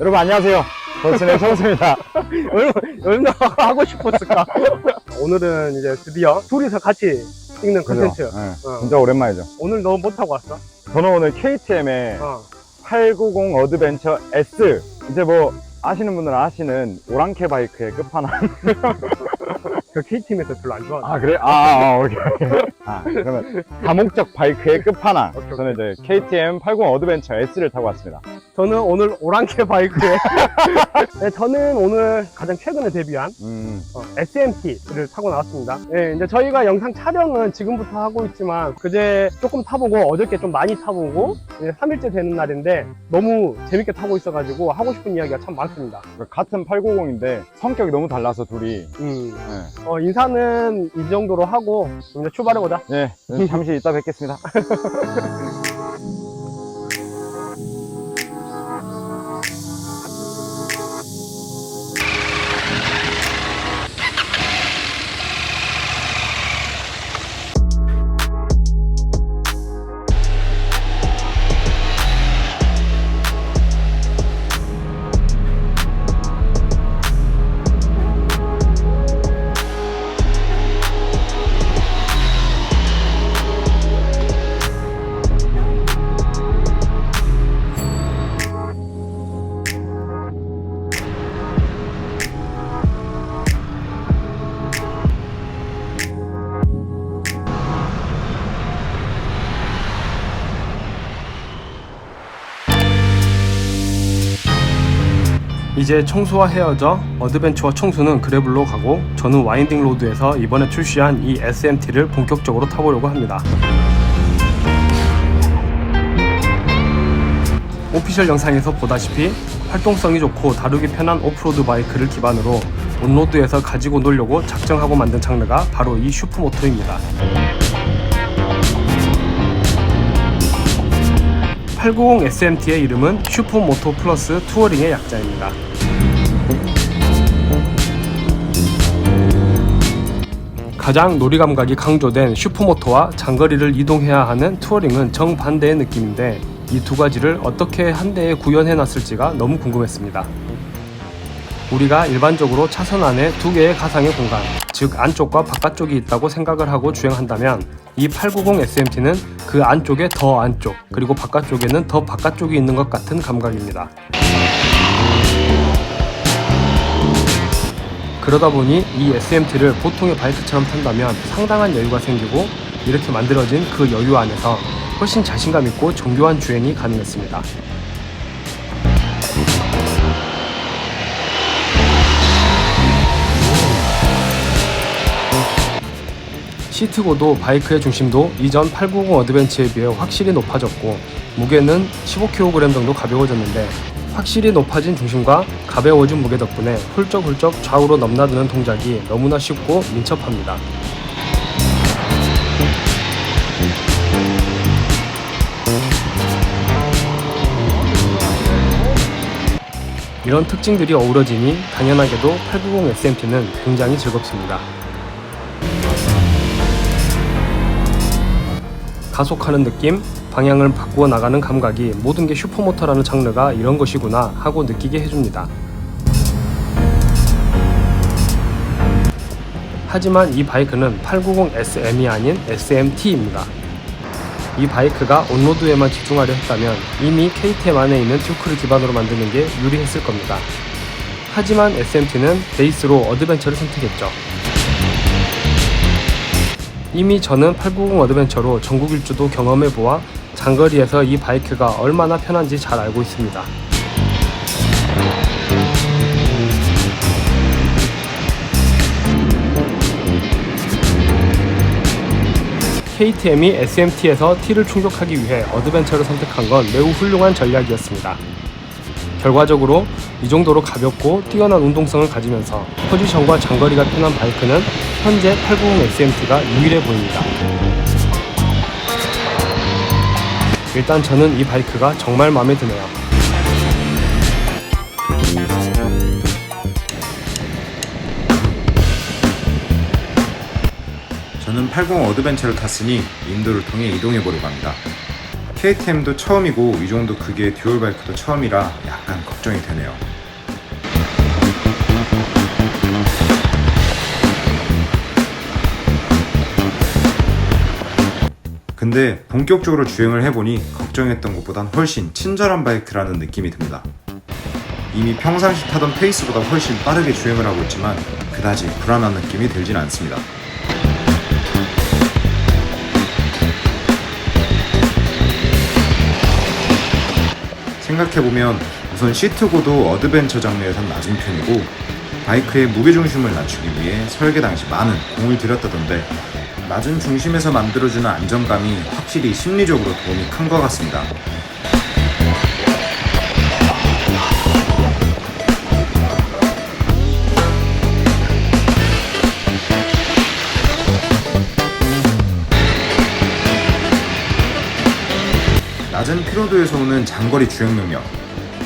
여러분 안녕하세요. 버스의 청수입니다. 얼마, 얼마나 하고 싶었을까? 오늘은 이제 드디어 둘이서 같이 찍는 컨텐츠. 그죠? 네, 어. 진짜 오랜만이죠. 오늘 너못 타고 왔어? 저는 오늘 KTM의 어. 890 어드벤처 S. 이제 뭐 아시는 분들은 아시는 오랑캐 바이크의 끝판왕. 그 K팀에서 별로 안 좋아하는. 아 그래? 아, 아, 아 오케이. 오케이. 아 그러면 다목적 바이크의 끝판왕. 오케이, 저는 이제 KTM 80 어드벤처 S를 타고 왔습니다. 저는 오늘 오랑캐 바이크에. 네, 저는 오늘 가장 최근에 데뷔한 음, 어, SMT를 타고 나왔습니다. 네, 이제 저희가 영상 촬영은 지금부터 하고 있지만 그제 조금 타보고 어저께 좀 많이 타보고 이제 3일째 되는 날인데 너무 재밌게 타고 있어가지고 하고 싶은 이야기가 참 많습니다. 같은 890인데 성격이 너무 달라서 둘이. 음, 네. 어, 인사는 이 정도로 하고 이제 출발해보자. 네, 잠시 이따 뵙겠습니다. 이제 청소와 헤어져 어드벤처와 청소는 그래블로 가고 저는 와인딩 로드에서 이번에 출시한 이 SMT를 본격적으로 타보려고 합니다. 오피셜 영상에서 보다시피 활동성이 좋고 다루기 편한 오프로드 바이크를 기반으로 온로드에서 가지고 놀려고 작정하고 만든 장르가 바로 이 슈퍼모토입니다. 890 SMT의 이름은 슈퍼모토 플러스 투어링의 약자입니다. 가장 놀이 감각이 강조된 슈퍼모토와 장거리를 이동해야 하는 투어링은 정반대의 느낌인데 이 두 가지를 어떻게 한 대에 구현해 놨을지가 너무 궁금했습니다. 우리가 일반적으로 차선 안에 두 개의 가상의 공간, 즉 안쪽과 바깥쪽이 있다고 생각을 하고 주행한다면 이 890 SMT는 그 안쪽에 더 안쪽, 그리고 바깥쪽에는 더 바깥쪽이 있는 것 같은 감각입니다. 그러다 보니 이 SMT를 보통의 바이크처럼 탄다면 상당한 여유가 생기고 이렇게 만들어진 그 여유 안에서 훨씬 자신감 있고 정교한 주행이 가능했습니다. 시트고도 바이크의 중심도 이전 890 어드벤처에 비해 확실히 높아졌고 무게는 15kg 정도 가벼워졌는데 확실히 높아진 중심과 가벼워진 무게 덕분에 훌쩍훌쩍 좌우로 넘나드는 동작이 너무나 쉽고 민첩합니다. 이런 특징들이 어우러지니 당연하게도 890 SMT는 굉장히 즐겁습니다. 가속하는 느낌, 방향을 바꾸어 나가는 감각이 모든 게 슈퍼모터라는 장르가 이런 것이구나 하고 느끼게 해줍니다. 하지만 이 바이크는 890 SM이 아닌 SMT입니다. 이 바이크가 온로드에만 집중하려 했다면 이미 KTM 안에 있는 듀크를 기반으로 만드는 게 유리했을 겁니다. 하지만 SMT는 베이스로 어드벤처를 선택했죠. 이미 저는 890 어드벤처로 전국 일주도 경험해보아 장거리에서 이 바이크가 얼마나 편한지 잘 알고 있습니다. KTM이 SMT에서 T를 충족하기 위해 어드벤처를 선택한 건 매우 훌륭한 전략이었습니다. 결과적으로 이 정도로 가볍고 뛰어난 운동성을 가지면서 포지션과 장거리가 편한 바이크는 현재 890 SMT가 유일해 보입니다. 일단 저는 이 바이크가 정말 마음에 드네요. 저는 80 어드벤처를 탔으니 인도를 통해 이동해 보려고 합니다. KTM도 처음이고 이 정도 크기의 듀얼 바이크도 처음이라 약간 걱정이 되네요. 근데 본격적으로 주행을 해보니 걱정했던 것보단 훨씬 친절한 바이크라는 느낌이 듭니다. 이미 평상시 타던 페이스보다 훨씬 빠르게 주행을 하고 있지만 그다지 불안한 느낌이 들진 않습니다. 생각해보면 우선 시트고도 어드벤처 장르에선 낮은 편이고 바이크의 무게 중심을 낮추기 위해 설계 당시 많은 공을 들였다던데 낮은 중심에서 만들어주는 안정감이 확실히 심리적으로 도움이 큰 것 같습니다. 피로도에서 오는 장거리 주행 능력,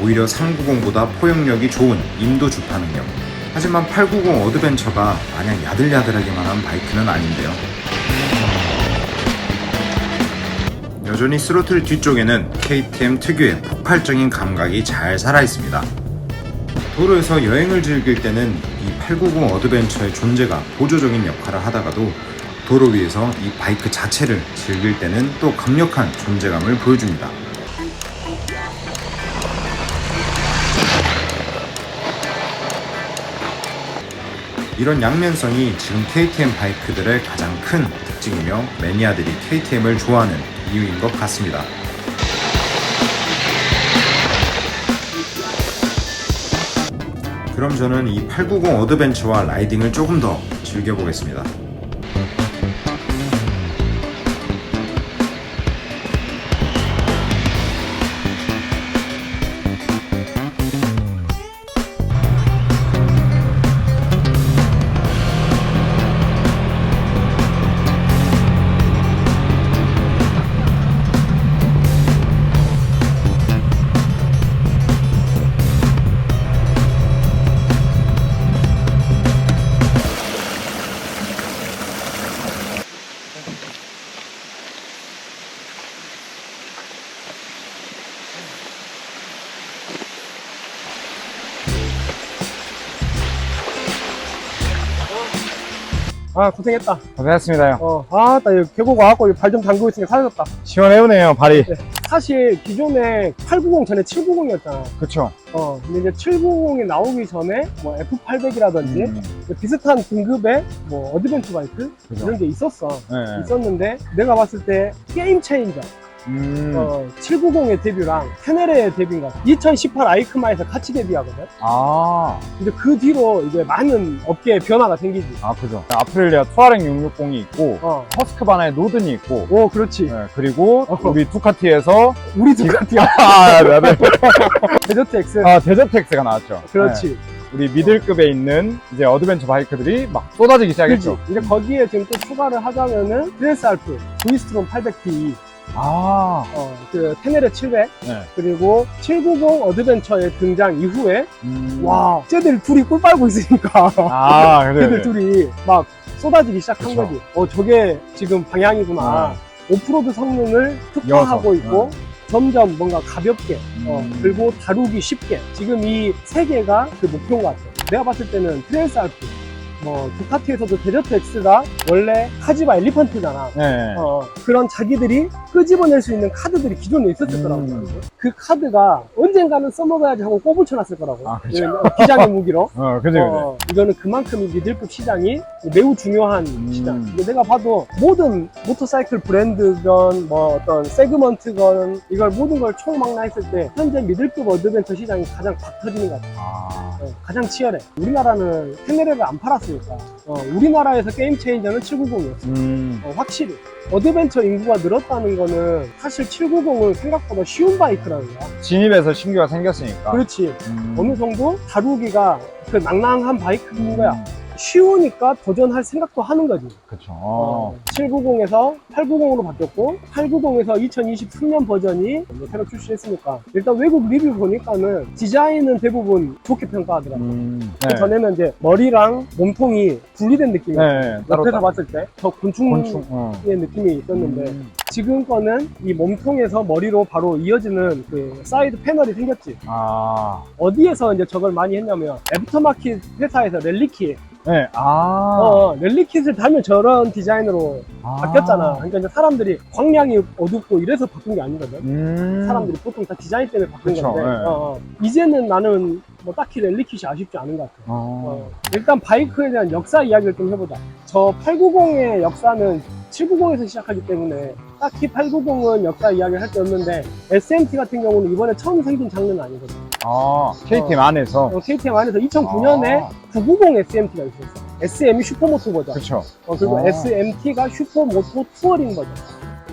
오히려 390보다 포용력이 좋은 인도 주파 능력. 하지만 890 어드벤처가 마냥 야들야들하게만 한 바이크는 아닌데요. 여전히 스로틀 뒤쪽에는 KTM 특유의 폭발적인 감각이 잘 살아 있습니다. 도로에서 여행을 즐길 때는 이 890 어드벤처의 존재가 보조적인 역할을 하다가도 도로 위에서 이 바이크 자체를 즐길 때는 또 강력한 존재감을 보여줍니다. 이런 양면성이 지금 KTM 바이크들의 가장 큰 특징이며 매니아들이 KTM을 좋아하는 이유인 것 같습니다. 그럼 저는 이 890 어드벤처와 라이딩을 조금 더 즐겨보겠습니다. 아 고생했다. 고생했습니다 형. 어, 아나 계곡 와갖고 발 좀 담그고 있으니까 사라졌다. 시원해오네요 발이. 사실 기존에 890 전에 790이었잖아. 그쵸. 어 근데 이제 790이 나오기 전에 뭐 F800이라든지 음, 비슷한 등급의 뭐 어드벤처 바이크? 그죠. 이런 게 있었어. 네. 있었는데 내가 봤을 때 게임 체인저 음, 어, 790의 데뷔랑 테네레의 데뷔인가 2018 아이크마에서 같이 데뷔하거든? 아, 근데 그 뒤로 이제 많은 업계에 변화가 생기지. 아 그죠. 아프릴리아 투아랭 660이 있고 어. 허스크바나의 노든이 있고 오 그렇지. 네, 그리고 어. 우리 두카티에서 우리 두카티야. 아, 네, 네. 데저트 X 아 데저텍스가 나왔죠. 네. 그렇지. 우리 미들급에 있는 이제 어드벤처 바이크들이 막 쏟아지기 그지 시작했죠. 이제 거기에 지금 또 추가를 하자면은 트레스 알프 브이스트롬 800T 아, 어, 그 테네레 700 네. 그리고 790 어드벤처의 등장 이후에 음. 와 쟤들 둘이 꿀 빨고 있으니까 아, 그래. 쟤들 둘이 막 쏟아지기 시작한 그쵸. 거지 어 저게 지금 방향이구나 어. 오프로드 성능을 특화하고. 있고 점점 뭔가 가볍게 어, 음. 그리고 다루기 쉽게 지금 이 세 개가 그 목표인 것 같아 내가 봤을 때는 트레이스 알프 뭐 두카티에서도 데저트 X가 원래 카지바 엘리펀트잖아 네. 어, 그런 자기들이 끄집어낼 수 있는 카드들이 기존에 있었을 음. 거라고. 그 카드가 언젠가는 써먹어야지 하고 꼬불쳐놨을 거라고. 아, 그죠. 예, 비장의 무기로. 어, 그지, 그지. 어, 이거는 그만큼 이 미들급 시장이 매우 중요한 음. 시장. 내가 봐도 모든 모터사이클 브랜드건 뭐 어떤 세그먼트건 이걸 모든 걸 총망라 했을 때 현재 미들급 어드벤처 시장이 가장 박 터지는 것 같아. 아, 어, 가장 치열해. 우리나라는 테네레를 안 팔았 으니까. 어, 우리나라에서 게임 체인저는 790이었어. 음, 어, 확실히 어드벤처 인구가 늘었다는 거는 사실 790은 생각보다 쉬운 바이크라는 거야. 진입에서 신규가 생겼으니까. 그렇지. 음. 어느 정도 다루기가 그 낭낭한 바이크인 거야. 음. 쉬우니까 도전할 생각도 하는 거지. 그쵸. 어, 어. 790에서 890으로 바뀌었고 890에서 2023년 버전이 새로 출시했으니까 일단 외국 리뷰 보니까는 디자인은 대부분 좋게 평가하더라고요. 음, 그 전에는 이제 머리랑 몸통이 분리된 느낌이었어요. 네, 따로 옆에서 따로. 봤을 때 더 곤충의 곤충. 어. 느낌이 있었는데 음. 지금 거는 이 몸통에서 머리로 바로 이어지는 그 사이드 패널이 생겼지. 아. 어디에서 이제 저걸 많이 했냐면 애프터마켓 회사에서 렐리킷 네. 아. 어, 렐리킷을 달면 저런 디자인으로 아. 바뀌었잖아. 그러니까 이제 사람들이 광량이 어둡고 이래서 바꾼 게 아니거든. 음. 사람들이 보통 다 디자인 때문에 바꾼 그쵸, 건데 네. 어, 어. 이제는 나는 뭐 딱히 렐리킷이 아쉽지 않은 것 같아. 어. 어. 일단 바이크에 대한 역사 이야기를 좀 해보자. 저 890의 역사는 790에서 시작하기 때문에 딱히 890은 역사 이야기를 할 게 없는데 SMT 같은 경우는 이번에 처음 생긴 장르는 아니거든. 아, KTM 안에서. 어, KTM 안에서 2009년에 아. 990 SMT가 있었어. SM이 슈퍼모토 버전. 그쵸. 어, 그리고 아. SMT가 슈퍼모토 투어링 버전.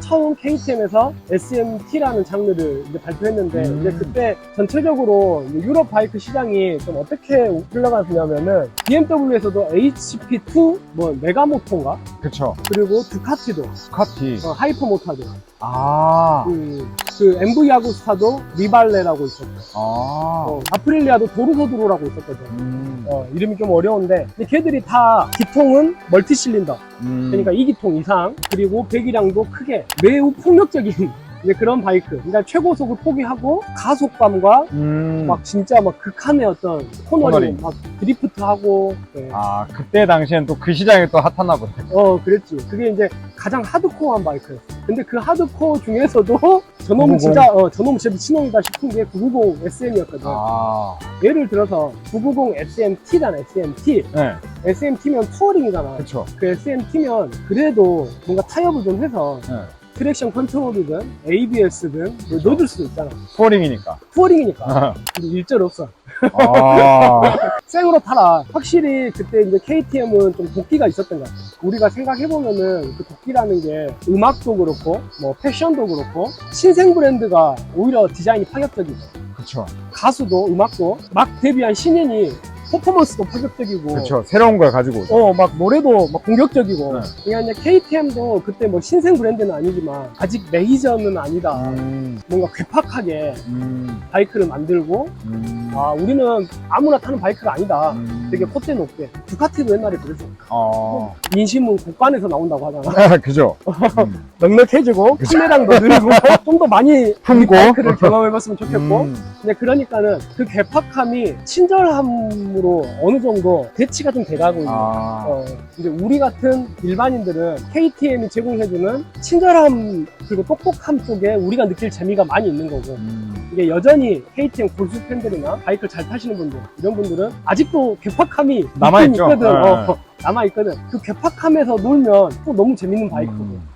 처음 KTM에서 SMT라는 장르를 이제 발표했는데, 음. 이제 그때 전체적으로 유럽 바이크 시장이 좀 어떻게 흘러갔냐면은, BMW에서도 HP2, 뭐, 메가모토인가? 그쵸. 그리고 두카티도, 카티. 어, 하이퍼모타도, 아. 그, 그 MV 아구스타도 리발레라고 있었고, 아. 어, 아프릴리아도 도르소드로라고 있었거든. 음. 어, 이름이 좀 어려운데, 근데 걔들이 다 기통은 멀티 실린더. 음. 그러니까 2기통 이상 그리고 배기량도 크게 매우 폭력적인 이제 그런 바이크 그러니까 최고속을 포기하고 가속감과 음. 막 진짜 막 극한의 어떤 코너링, 코너링. 막 드리프트하고 네. 아, 그때 당시엔 또 그 시장이 또 핫하나 보네. 어 그랬지 그게 이제 가장 하드코어한 바이크였어 근데 그 하드코어 중에서도 저놈은 990. 진짜 어 저놈은 진짜 미친놈이다 싶은 게 990 SM이었거든 아. 예를 들어서 990 SMT잖아 SMT 네. SMT면 투어링이잖아 그쵸. 그 SMT면 그래도 뭔가 타협을 좀 해서 네. 트랙션 컨트롤이든 ABS든 뭐 넣어줄 수도 있잖아. 투어링이니까. 투어링이니까. 근데 일절 없어. 아. 생으로 타라. 확실히 그때 이제 KTM은 좀 도끼가 있었던 것 같아. 우리가 생각해보면은 그 도끼라는 게 음악도 그렇고, 뭐 패션도 그렇고, 신생 브랜드가 오히려 디자인이 파격적이고, 그쵸. 가수도 음악도 막 데뷔한 신인이 퍼포먼스도 파격적이고, 그쵸. 새로운 걸 가지고 오죠. 어, 막 노래도 막 공격적이고. 네. 그러니까 이제 KTM도 그때 뭐 신생 브랜드는 아니지만 아직 메이저는 아니다. 음. 뭔가 괴팍하게 음. 바이크를 만들고 음. 아 우리는 아무나 타는 바이크가 아니다. 음. 되게 콧대 높게. 두카티도 옛날에 그랬어. 어. 인심은 국간에서 나온다고 하잖아. 그죠. 음. 넉넉해지고 카메라도 늘고 좀 더 많이 품고. 바이크를 경험해봤으면 좋겠고. 음. 근데 그러니까는 그 괴팍함이 친절함으로 어느 정도 대치가 좀 돼가고 있는. 아. 어, 이제 우리 같은 일반인들은 KTM이 제공해주는 친절함 그리고 똑똑함 쪽에 우리가 느낄 재미가 많이 있는 거고 음. 이게 여전히 KTM 골수 팬들이나 바이크를 잘 타시는 분들 이런 분들은 아직도 괴팍함이 남아있죠. 있거든. 네. 어, 남아있거든. 그 괴팍함에서 놀면 또 너무 재밌는 바이크고 음.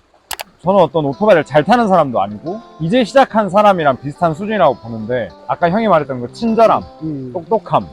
저는 어떤 오토바이를 잘 타는 사람도 아니고 이제 시작한 사람이랑 비슷한 수준이라고 보는데 아까 형이 말했던 그 친절함, 음. 똑똑함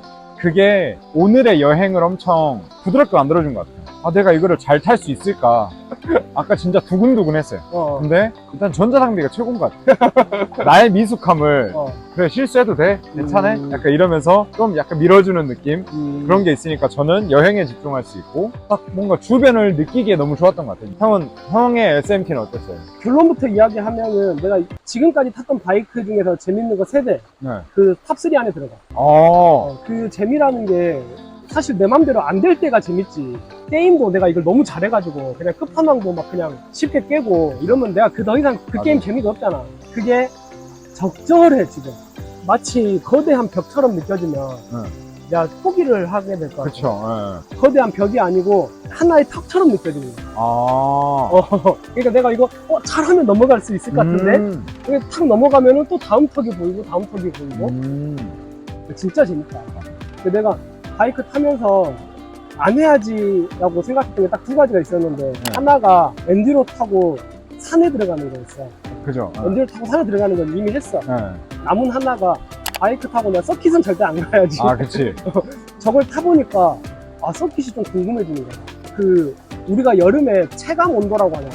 그게 오늘의 여행을 엄청 부드럽게 만들어준 것 같아요. 아 내가 이거를 잘 탈 수 있을까? 아까 진짜 두근두근 했어요. 어, 근데 일단 전자장비가 최고인 것 같아요. 나의 미숙함을 어, 그래 실수해도 돼? 괜찮아? 음. 약간 이러면서 좀 약간 밀어주는 느낌? 음. 그런 게 있으니까 저는 여행에 집중할 수 있고 딱 뭔가 주변을 느끼기에 너무 좋았던 것 같아요. 형은 형의 SMT는 어땠어요? 결론부터 이야기하면은 내가 지금까지 탔던 바이크 중에서 재밌는 거 세대 네. 그 탑 3 안에 들어가. 어, 어, 그 재미라는 게 사실 내 맘대로 안 될 때가 재밌지. 게임도 내가 이걸 너무 잘해가지고 그냥 끝판왕도 막 그냥 쉽게 깨고 이러면 내가 그 더 이상 그 맞아. 게임 재미가 없잖아. 그게 적절해 지금. 마치 거대한 벽처럼 느껴지면 응. 내가 포기를 하게 될 거야. 그쵸. 예. 거대한 벽이 아니고 하나의 턱처럼 느껴지는 거야. 아. 어, 그러니까 내가 이거 어, 잘하면 넘어갈 수 있을 것 같은데 음. 이게 탁 넘어가면은 또 다음 턱이 보이고 다음 턱이 보이고 음. 진짜 재밌다. 근데 내가 바이크 타면서 안 해야지라고 생각했던 게 딱 두 가지가 있었는데 하나가 엔듀로 타고 산에 들어가는 거였어. 그죠. 예. 엔듀로 타고 산에 들어가는 건 이미 했어. 예. 남은 하나가 바이크 타고 내가 서킷은 절대 안 가야지. 아, 그치. 저걸 타보니까 아 서킷이 좀 궁금해지는 거야. 그 우리가 여름에 체감 온도라고 하나?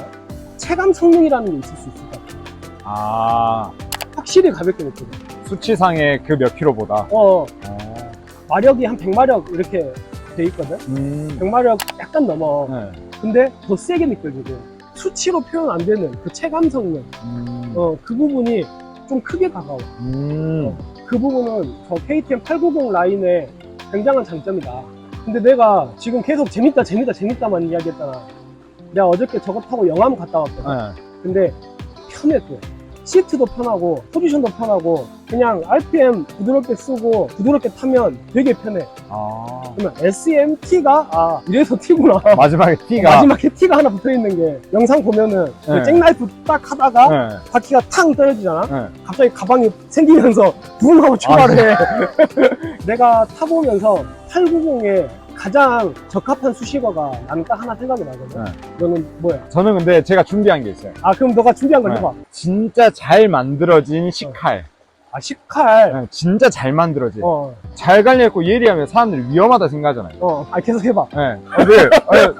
체감 성능이라는 게 있을 수 있을 것 같아. 아. 확실히 가볍게 느껴져. 수치상의 그 몇 킬로보다. 어, 어. 마력이 한 100마력 이렇게 돼 있거든. 음. 100마력 약간 넘어. 네. 근데 더 세게 느껴지고 수치로 표현 안 되는 그 체감 성능, 음. 어, 그 부분이 좀 크게 가까워. 음. 그 부분은 저 KTM 890 라인의 굉장한 장점이다. 근데 내가 지금 계속 재밌다, 재밌다, 재밌다만 이야기했잖아. 내가 어저께 저거 타고 영암 갔다 왔거든. 네. 근데 편해 또. 시트도 편하고 포지션도 편하고 그냥 RPM 부드럽게 쓰고 부드럽게 타면 되게 편해. 아. 그러면 SMT가 아 이래서 T구나. 마지막에 T가. 마지막에 T가 하나 붙어 있는 게 영상 보면은 그 네. 잭나이프 딱 하다가 네. 바퀴가 탕 떨어지잖아. 네. 갑자기 가방이 생기면서 붕 하고 출발해. 내가 타보면서 890에 가장 적합한 수식어가 나는 딱 하나 생각이 나거든. 네. 너는 뭐야? 저는 근데 제가 준비한 게 있어요. 아 그럼 너가 준비한 걸 네. 해봐. 진짜 잘 만들어진 식칼. 아 식칼. 네, 진짜 잘 만들어진. 어, 잘 갈려있고 예리하면 사람들이 위험하다 생각하잖아요. 어, 아 계속 해봐. 네. 근데 어,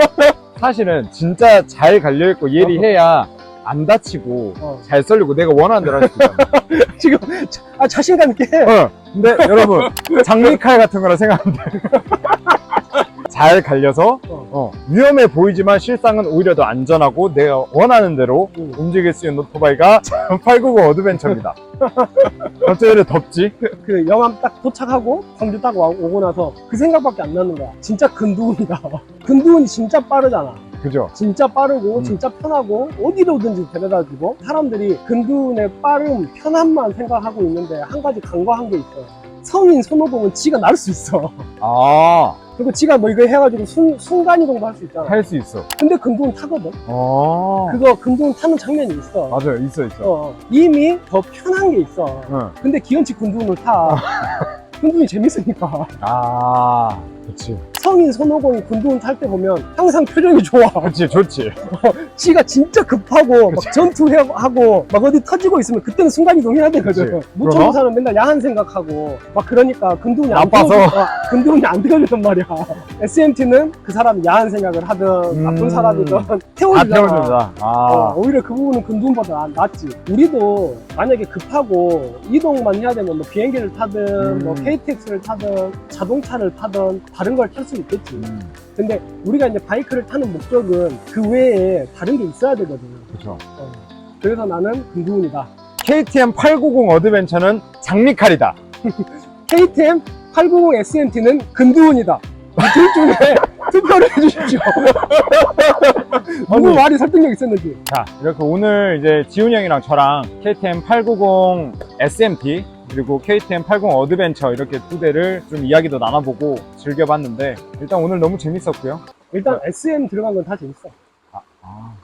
사실은 진짜 잘 갈려있고 예리해야 안 다치고 어. 잘 썰리고 내가 원하는 대로 할 수 있잖아요. 지금 자- 아 자신감 있게 해. 어, 근데 여러분 장미칼 같은 거라 생각하면 돼요. 잘 갈려서 어. 어, 위험해 보이지만 실상은 오히려 더 안전하고 내가 원하는 대로 음. 움직일 수 있는 오토바이가 890 어드벤처입니다. 갑자기 왜 덥지? 그 영암 딱 도착하고 광주 딱 와- 오고 나서 그 생각밖에 안 나는 거야. 진짜 근두운이다. 근두운이 진짜 빠르잖아. 그죠? 진짜 빠르고 음. 진짜 편하고 어디로든지 데려다주고 사람들이 근두운의 빠름 편함만 생각하고 있는데 한 가지 간과한 게 있어. 성인 손오공은 지가 날 수 있어. 아, 그리고 지가 뭐 이거 해가지고 순, 순간이동도 할 수 있잖아. 할 수 있어. 근데 근두운 타거든. 어, 그거 근두운 타는 장면이 있어. 맞아요. 있어, 있어. 어, 이미 더 편한 게 있어. 응. 근데 기현치 근두운을 타. 근두운이 재밌으니까. 아, 그치. 성인 손오공이 근두운 탈때 보면 항상 표정이 좋아. 그치, 좋지. 지가 진짜 급하고 막 전투하고 막 어디 터지고 있으면 그때는 순간이동 해야 되거든. 그치. 무청사는 맨날 야한 생각하고 막 그러니까 근두운이 안. 들어주- 어, 근두운이 안 들어주단 말이야. SMT는 그 사람이 야한 생각을 하든 음. 나쁜 사람이든 다 태워주잖아. 아, 어, 오히려 그 부분은 나- 낫지. 우리도 만약에 급하고 이동만 해야 되면 뭐 비행기를 타든 음. 뭐 KTX를 타든 자동차를 타든 다른 걸 탈 수 있겠지. 음, 근데 우리가 이제 바이크를 타는 목적은 그 외에 다른 게 있어야 되거든. 그쵸. 어. 그래서 나는 근두운이다. KTM 890 어드벤처는 장미칼이다. KTM 890 SMT는 근두운이다. 이둘 중에 투표를 해주십시오. 아니. 말이 설득력 있었는지. 자, 이렇게 오늘 이제 지훈이 형이랑 저랑 KTM 890 SMT 그리고 KTM 80 어드벤처 이렇게 두 대를 좀 이야기도 나눠보고 즐겨봤는데 일단 오늘 너무 재밌었고요. 일단 SM 들어간 건 다 재밌어.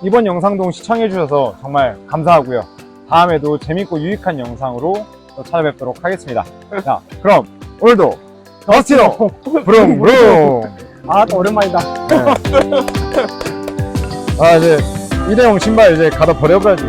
이번 영상도 시청해주셔서 정말 감사하고요. 다음에도 재밌고 유익한 영상으로 또 찾아뵙도록 하겠습니다. 자, 그럼 오늘도 더스티노 브rum브rum 아, 또 오랜만이다. 아 이제 일회용 신발 이제 가다 버려버려야지